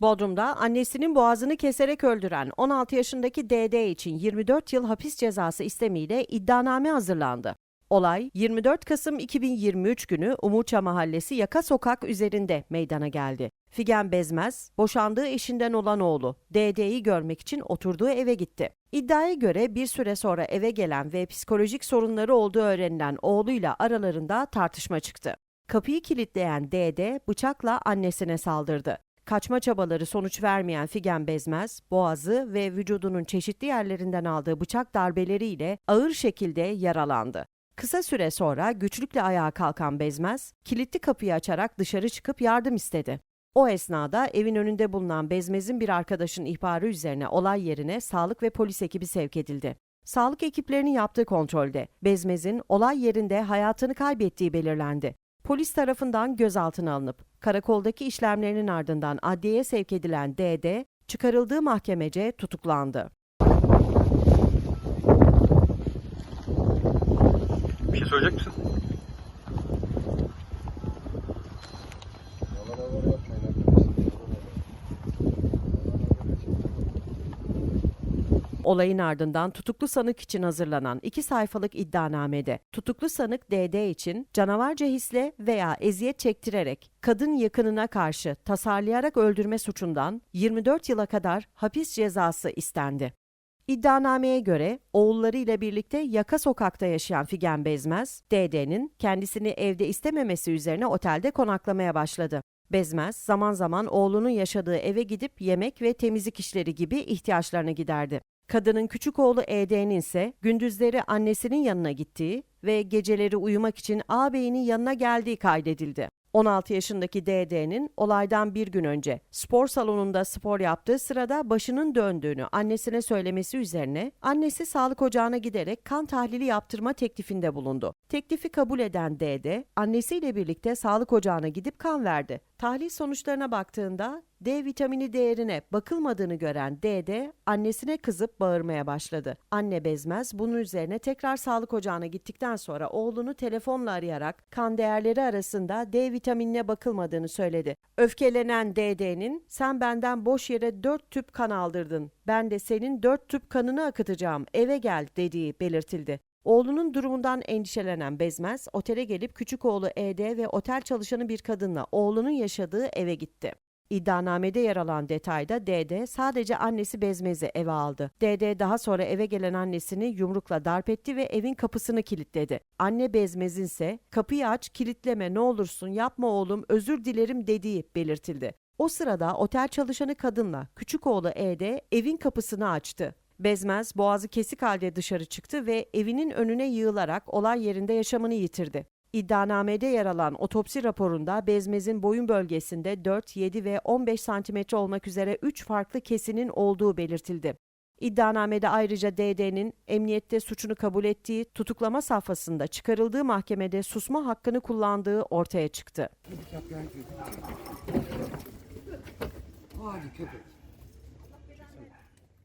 Bodrum'da annesinin boğazını keserek öldüren 16 yaşındaki DD için 24 yıl hapis cezası istemiyle iddianame hazırlandı. Olay 24 Kasım 2023 günü Umurça Mahallesi Yaka Sokak üzerinde meydana geldi. Figen Bezmez, boşandığı eşinden olan oğlu DD'yi görmek için oturduğu eve gitti. İddiaya göre bir süre sonra eve gelen ve psikolojik sorunları olduğu öğrenilen oğluyla aralarında tartışma çıktı. Kapıyı kilitleyen DD bıçakla annesine saldırdı. Kaçma çabaları sonuç vermeyen Figen Bezmez, boğazı ve vücudunun çeşitli yerlerinden aldığı bıçak darbeleriyle ağır şekilde yaralandı. Kısa süre sonra güçlükle ayağa kalkan Bezmez, kilitli kapıyı açarak dışarı çıkıp yardım istedi. O esnada evin önünde bulunan Bezmez'in bir arkadaşın ihbarı üzerine olay yerine sağlık ve polis ekibi sevk edildi. Sağlık ekiplerinin yaptığı kontrolde Bezmez'in olay yerinde hayatını kaybettiği belirlendi. Polis tarafından gözaltına alınıp karakoldaki işlemlerinin ardından adliyeye sevk edilen DD çıkarıldığı mahkemece tutuklandı. Bir şey söyleyecek misin? Olayın ardından tutuklu sanık için hazırlanan iki sayfalık iddianamede tutuklu sanık DD için canavarca hisle veya eziyet çektirerek kadın yakınına karşı tasarlayarak öldürme suçundan 24 yıla kadar hapis cezası istendi. İddianameye göre oğullarıyla birlikte Yaka Sokak'ta yaşayan Figen Bezmez, DD'nin kendisini evde istememesi üzerine otelde konaklamaya başladı. Bezmez zaman zaman oğlunun yaşadığı eve gidip yemek ve temizlik işleri gibi ihtiyaçlarını giderdi. Kadının küçük oğlu ED'nin ise gündüzleri annesinin yanına gittiği ve geceleri uyumak için ağabeyinin yanına geldiği kaydedildi. 16 yaşındaki DD'nin olaydan bir gün önce spor salonunda spor yaptığı sırada başının döndüğünü annesine söylemesi üzerine annesi sağlık ocağına giderek kan tahlili yaptırma teklifinde bulundu. Teklifi kabul eden DD annesiyle birlikte sağlık ocağına gidip kan verdi. Tahlil sonuçlarına baktığında D vitamini değerine bakılmadığını gören DD annesine kızıp bağırmaya başladı. Anne bezmez bunun üzerine tekrar sağlık ocağına gittikten sonra oğlunu telefonla arayarak kan değerleri arasında D vitaminine bakılmadığını söyledi. Öfkelenen DD'nin sen benden boş yere 4 tüp kan aldırdın. Ben de senin 4 tüp kanını akıtacağım. Eve gel dediği belirtildi. Oğlunun durumundan endişelenen Bezmez, otele gelip küçük oğlu ED ve otel çalışanı bir kadınla oğlunun yaşadığı eve gitti. İddianamede yer alan detayda DD sadece annesi Bezmez'i eve aldı. DD daha sonra eve gelen annesini yumrukla darp etti ve evin kapısını kilitledi. Anne Bezmez'in ise kapıyı aç kilitleme ne olursun yapma oğlum özür dilerim dediği belirtildi. O sırada otel çalışanı kadınla küçük oğlu ED evin kapısını açtı. Bezmez boğazı kesik halde dışarı çıktı ve evinin önüne yığılarak olay yerinde yaşamını yitirdi. İddianamede yer alan otopsi raporunda Bezmez'in boyun bölgesinde 4, 7 ve 15 santimetre olmak üzere 3 farklı kesinin olduğu belirtildi. İddianamede ayrıca DD'nin emniyette suçunu kabul ettiği tutuklama safhasında çıkarıldığı mahkemede susma hakkını kullandığı ortaya çıktı. Hadi köpek.